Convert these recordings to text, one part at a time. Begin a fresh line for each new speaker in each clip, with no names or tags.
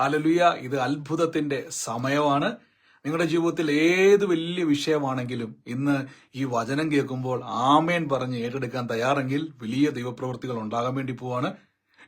ഹലലുയ ഇത് അത്ഭുതത്തിന്റെ സമയമാണ്. നിങ്ങളുടെ ജീവിതത്തിൽ ഏത് വലിയ വിഷയമാണെങ്കിലും ഇന്ന് ഈ വചനം കേൾക്കുമ്പോൾ ആമേൻ പറഞ്ഞ് ഏറ്റെടുക്കാൻ തയ്യാറെങ്കിൽ വലിയ ദൈവപ്രവൃത്തികൾ ഉണ്ടാകാൻ വേണ്ടി പോവാണ്.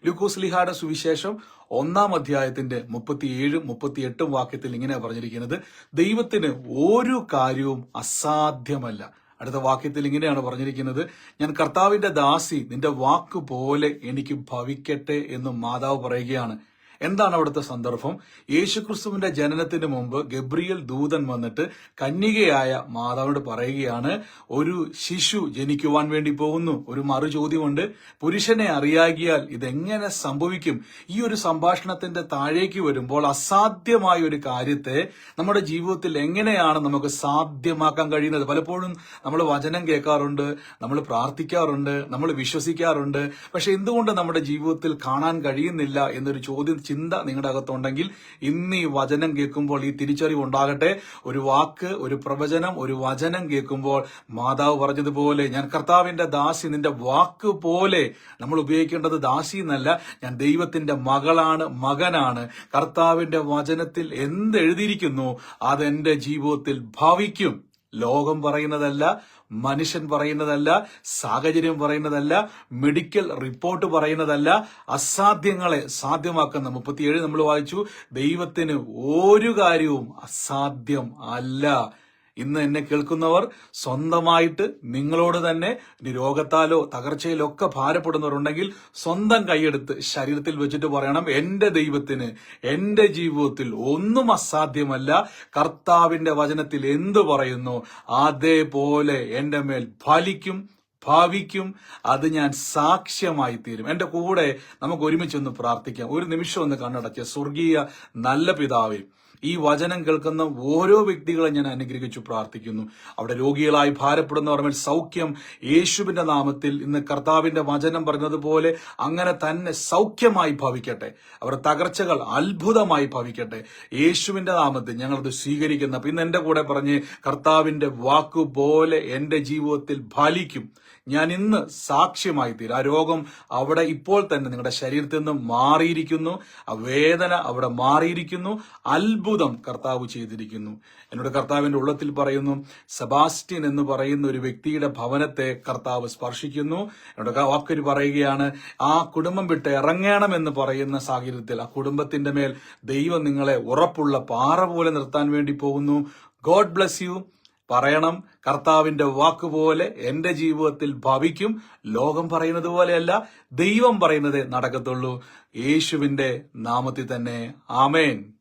ലൂക്കോസ് ലിഹായുടെ സുവിശേഷം ഒന്നാം അധ്യായത്തിന്റെ മുപ്പത്തിയേഴും മുപ്പത്തിയെട്ടും വാക്യത്തിൽ ഇങ്ങനെ പറഞ്ഞിരിക്കുന്നത് ദൈവത്തിന് ഒരു കാര്യവും അസാധ്യമല്ല. അടുത്ത വാക്യത്തിൽ ഇങ്ങനെയാണ് പറഞ്ഞിരിക്കുന്നത് ഞാൻ കർത്താവിന്റെ ദാസി നിന്റെ വാക്ക് പോലെ എനിക്ക് ഭവിക്കട്ടെ എന്ന് മാതാവ് പറയുകയാണ്. എന്താണ് അവിടുത്തെ സന്ദർഭം? യേശുക്രിസ്തുവിന്റെ ജനനത്തിന് മുമ്പ് ഗബ്രിയൽ ദൂതൻ വന്നിട്ട് കന്യകയായ മാതാവിനോട് പറയുകയാണ് ഒരു ശിശു ജനിക്കുവാൻ വേണ്ടി പോകുന്നു. ഒരു മറു ചോദ്യമുണ്ട് പുരുഷനെ അറിയാകിയാൽ ഇതെങ്ങനെ സംഭവിക്കും? ഈ ഒരു സംഭാഷണത്തിന്റെ താഴേക്ക് വരുമ്പോൾ അസാധ്യമായ ഒരു കാര്യത്തെ നമ്മുടെ ജീവിതത്തിൽ എങ്ങനെയാണ് നമുക്ക് സാധ്യമാക്കാൻ കഴിയുന്നത്? പലപ്പോഴും നമ്മൾ വചനം കേൾക്കാറുണ്ട് നമ്മൾ പ്രാർത്ഥിക്കാറുണ്ട് നമ്മൾ വിശ്വസിക്കാറുണ്ട്. പക്ഷെ എന്തുകൊണ്ട് നമ്മുടെ ജീവിതത്തിൽ കാണാൻ കഴിയുന്നില്ല എന്നൊരു ചോദ്യം ചിന്ത നിങ്ങളുടെ അകത്തുണ്ടെങ്കിൽ ഇന്ന് ഈ വചനം കേൾക്കുമ്പോൾ ഈ തിരിച്ചറിവ് ഉണ്ടാകട്ടെ. ഒരു വാക്ക് ഒരു പ്രവചനം ഒരു വചനം കേൾക്കുമ്പോൾ മാതാവ് പറഞ്ഞതുപോലെ ഞാൻ കർത്താവിന്റെ ദാസി നിന്റെ വാക്ക് പോലെ നമ്മൾ ഉപയോഗിക്കേണ്ടത് ദാസി എന്നല്ല ഞാൻ ദൈവത്തിന്റെ മകളാണ് മകനാണ്. കർത്താവിന്റെ വചനത്തിൽ എന്ത് എഴുതിയിരിക്കുന്നു അതെന്റെ ജീവിതത്തിൽ ഭവിക്കും. ലോകം പറയുന്നതല്ല മനുഷ്യൻ പറയുന്നതല്ല സാഹചര്യം പറയുന്നതല്ല മെഡിക്കൽ റിപ്പോർട്ട് പറയുന്നതല്ല അസാധ്യങ്ങളെ സാധ്യമാക്കുന്ന മുപ്പത്തിയേഴ് നമ്മൾ വായിച്ചു. ദൈവത്തിന് ഒരു കാര്യവും അസാധ്യം അല്ല. ഇന്ന് എന്നെ കേൾക്കുന്നവർ സ്വന്തമായിട്ട് നിങ്ങളോട് തന്നെ രോഗത്താലോ തകർച്ചയിലോ ഒക്കെ ഭാരപ്പെടുന്നവരുണ്ടെങ്കിൽ സ്വന്തം കൈയെടുത്ത് ശരീരത്തിൽ വെച്ചിട്ട് പറയണം എന്റെ ദൈവത്തിന് എന്റെ ജീവിതത്തിൽ ഒന്നും അസാധ്യമല്ല. കർത്താവിന്റെ വചനത്തിൽ എന്തു പറയുന്നു? അതേപോലെ എന്റെ മേൽ ഫലിക്കും ഭാവിക്കും അത് ഞാൻ സാക്ഷ്യമായി തീരും. എന്റെ കൂടെ നമുക്ക് ഒരുമിച്ചൊന്ന് പ്രാർത്ഥിക്കാം. ഒരു നിമിഷം ഒന്ന് കണ്ണടച്ച് സ്വർഗീയ നല്ല പിതാവേ ഈ വചനം കേൾക്കുന്ന ഓരോ വ്യക്തികളെ ഞാൻ അനുഗ്രഹിച്ചു പ്രാർത്ഥിക്കുന്നു. അവിടെ രോഗികളായി ഭാരപ്പെടുന്നവർ മേൽ സൗഖ്യം യേശുവിന്റെ നാമത്തിൽ ഇന്ന് കർത്താവിന്റെ വചനം പറഞ്ഞതുപോലെ അങ്ങനെ തന്നെ സൗഖ്യമായി ഭവിക്കട്ടെ. അവരുടെ തകർച്ചകൾ അത്ഭുതമായി ഭവിക്കട്ടെ. യേശുവിന്റെ നാമത്തിൽ ഞങ്ങളത് സ്വീകരിക്കുന്ന. പിന്നെ എന്റെ കൂടെ പറഞ്ഞ് കർത്താവിന്റെ വാക്കുപോലെ എന്റെ ജീവിതത്തിൽ ഫലിക്കും. ഞാൻ ഇന്ന് സാക്ഷ്യമായി തീരും. ആ രോഗം അവിടെ ഇപ്പോൾ തന്നെ നിങ്ങളുടെ ശരീരത്തിൽ നിന്ന് മാറിയിരിക്കുന്നു. ആ വേദന അവിടെ മാറിയിരിക്കുന്നു. അത്ഭുതം കർത്താവ് ചെയ്തിരിക്കുന്നു. എന്നോട് കർത്താവിന്റെ ഉള്ളത്തിൽ പറയുന്നു സെബാസ്റ്റ്യൻ എന്ന് പറയുന്ന ഒരു വ്യക്തിയുടെ ഭവനത്തെ കർത്താവ് സ്പർശിക്കുന്നു. എന്നോട് വാക്കൊരു പറയുകയാണ് ആ കുടുംബം വിട്ട് ഇറങ്ങണമെന്ന് പറയുന്ന സാഹചര്യത്തിൽ ആ കുടുംബത്തിന്റെ മേൽ ദൈവം നിങ്ങളെ ഉറപ്പുള്ള പാറ പോലെ നിർത്താൻ വേണ്ടി പോകുന്നു. God bless you. പറയണം കർത്താവിന്റെ വാക്കുപോലെ എന്റെ ജീവിതത്തിൽ ഭവിക്കും. ലോകം പറയുന്നത് പോലെയല്ല ദൈവം പറയുന്നതേ നടക്കത്തുള്ളൂ. യേശുവിന്റെ നാമത്തിൽ തന്നെ ആമേൻ.